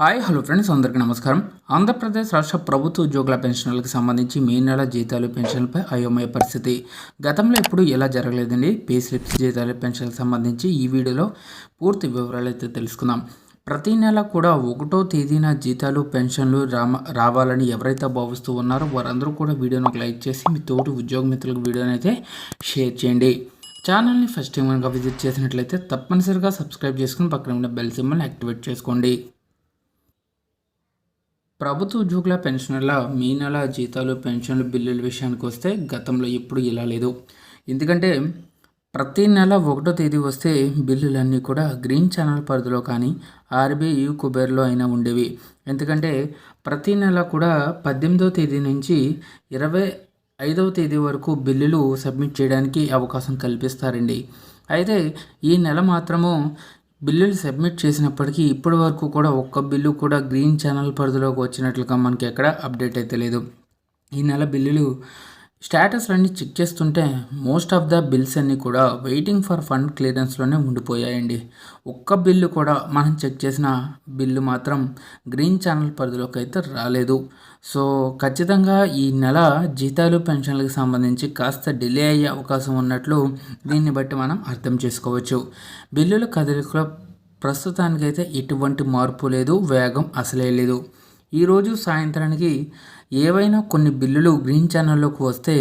Hi hello friends అందరికీ నమస్కారం. ఆంధ్రప్రదేశ్ రాష్ట్ర ప్రభుత్వ ఉద్యోగుల పెన్షన్లకు సంబంధించి మే నెల జీతాలు పెన్షన్లపై అయోమయ పరిస్థితి. గతంలో ఎప్పుడు ఎలా జరగలేదండి. పే స్లిప్స్ జీతాలు పెన్షన్లకు సంబంధించి ఈ వీడియోలో పూర్తి వివరాలు అయితే తెలుసుకుందాం. ప్రతి నెల కూడా ఒకటో తేదీన జీతాలు పెన్షన్లు రామ రావాలని ఎవరైతే భావిస్తూ ఉన్నారో వారందరూ కూడా వీడియోను ఒక లైక్ చేసి మీ తోటి ఉద్యోగ మిత్రులకు వీడియోని అయితే షేర్ చేయండి. ఛానల్ని ఫస్ట్ టైం కనుక విజిట్ చేసినట్లయితే తప్పనిసరిగా సబ్స్క్రైబ్ చేసుకుని పక్కన ఉన్న బెల్ సింబల్ని యాక్టివేట్ చేసుకోండి. ప్రభుత్వ ఉద్యోగుల పెన్షనర్ల మీ నెల జీతాలు పెన్షన్లు బిల్లుల విషయానికి వస్తే గతంలో ఎప్పుడు ఇలా లేదు. ఎందుకంటే ప్రతి నెల ఒకటో తేదీ వస్తే బిల్లులన్నీ కూడా గ్రీన్ ఛానల్ పరిధిలో కానీ ఆర్బీఐ కుబేర్లో అయినా ఉండేవి. ఎందుకంటే ప్రతి నెల కూడా పద్దెనిమిదవ తేదీ నుంచి ఇరవై ఐదవ తేదీ వరకు బిల్లులు సబ్మిట్ చేయడానికి అవకాశం కల్పిస్తారండి. అయితే ఈ నెల మాత్రము బిల్లులు సబ్మిట్ చేసినప్పటికీ ఇప్పటి వరకు కూడా ఒక్క బిల్లు కూడా గ్రీన్ ఛానల్ పరిధిలోకి వచ్చినట్లుగా మనకి ఎక్కడ అప్డేట్ అయితే లేదు. ఈ నెల బిల్లులు స్టేటస్లన్నీ చెక్ చేస్తుంటే మోస్ట్ ఆఫ్ ద బిల్స్ అన్నీ కూడా వెయిటింగ్ ఫర్ ఫండ్ క్లియరెన్స్లోనే ఉండిపోయాయండి. ఒక్క బిల్లు కూడా మనం చెక్ చేసిన బిల్లు మాత్రం గ్రీన్ ఛానల్ పరిధిలోకి అయితే రాలేదు. సో ఖచ్చితంగా ఈ నెల జీతాలు పెన్షన్లకు సంబంధించి కాస్త డిలే అయ్యే అవకాశం ఉన్నట్లు దీన్ని బట్టి మనం అర్థం చేసుకోవచ్చు. బిల్లుల కదలికలో ప్రస్తుతానికైతే ఎటువంటి మార్పు లేదు వేగం అసలే లేదు. ఈరోజు సాయంత్రానికి ఏవైనా కొన్ని బిల్లులు గ్రీన్ ఛానల్లోకి వస్తే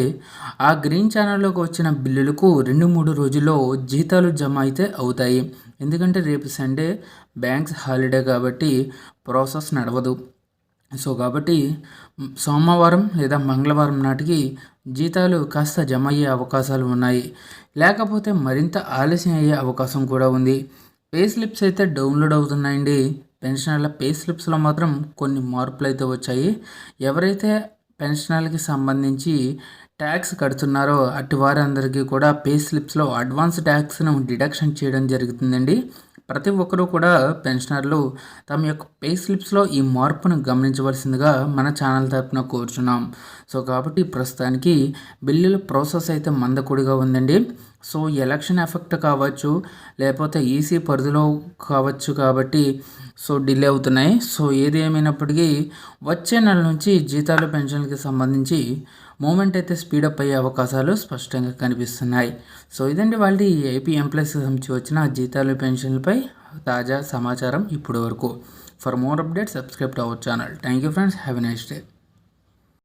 ఆ గ్రీన్ ఛానల్లోకి వచ్చిన బిల్లులకు రెండు మూడు రోజుల్లో జీతాలు జమ అయితే అవుతాయి. ఎందుకంటే రేపు సండే బ్యాంక్స్ హాలిడే కాబట్టి ప్రాసెస్ నడవదు. సో కాబట్టి సోమవారం లేదా మంగళవారం నాటికి జీతాలు కాస్త జమ అయ్యే అవకాశాలు ఉన్నాయి. లేకపోతే మరింత ఆలస్యం అయ్యే అవకాశం కూడా ఉంది. పే స్లిప్స్ అయితే డౌన్లోడ్ అవుతున్నాయండి. పెన్షనర్ల పే స్లిప్స్లో మాత్రం కొన్ని మార్పులు అయితే వచ్చాయి. ఎవరైతే పెన్షనర్లకి సంబంధించి ట్యాక్స్ కడుతున్నారో అటు వారందరికీ కూడా పే స్లిప్స్లో అడ్వాన్స్ ట్యాక్స్ను డిడక్షన్ చేయడం జరుగుతుందండి. ప్రతి ఒక్కరూ కూడా పెన్షనర్లు తమ యొక్క పే స్లిప్స్లో ఈ మార్పును గమనించవలసిందిగా మన ఛానల్ తరపున కోరుచున్నాం. సో కాబట్టి ప్రస్తుతానికి బిల్లుల ప్రాసెస్ అయితే మందకుడిగా ఉందండి. సో ఎలక్షన్ ఎఫెక్ట్ కావచ్చు లేకపోతే ఈసీ పరిధిలో కావచ్చు కాబట్టి సో డిలే అవుతున్నాయి. సో ఏది ఏమైనప్పటికీ వచ్చే నెల నుంచి జీతాలు పెన్షన్కి సంబంధించి మూమెంట్ అయితే స్పీడప్ అయ్యే అవకాశాలు స్పష్టంగా కనిపిస్తున్నాయి. సో ఇదండి వాళ్ళ ఏపీ ఎంప్లాయీస్కి సంబంధించి వచ్చిన జీతాలు పెన్షన్లపై తాజా సమాచారం ఇప్పటి వరకు. For more update subscribe to our channel. Thank you friends. Have a nice day.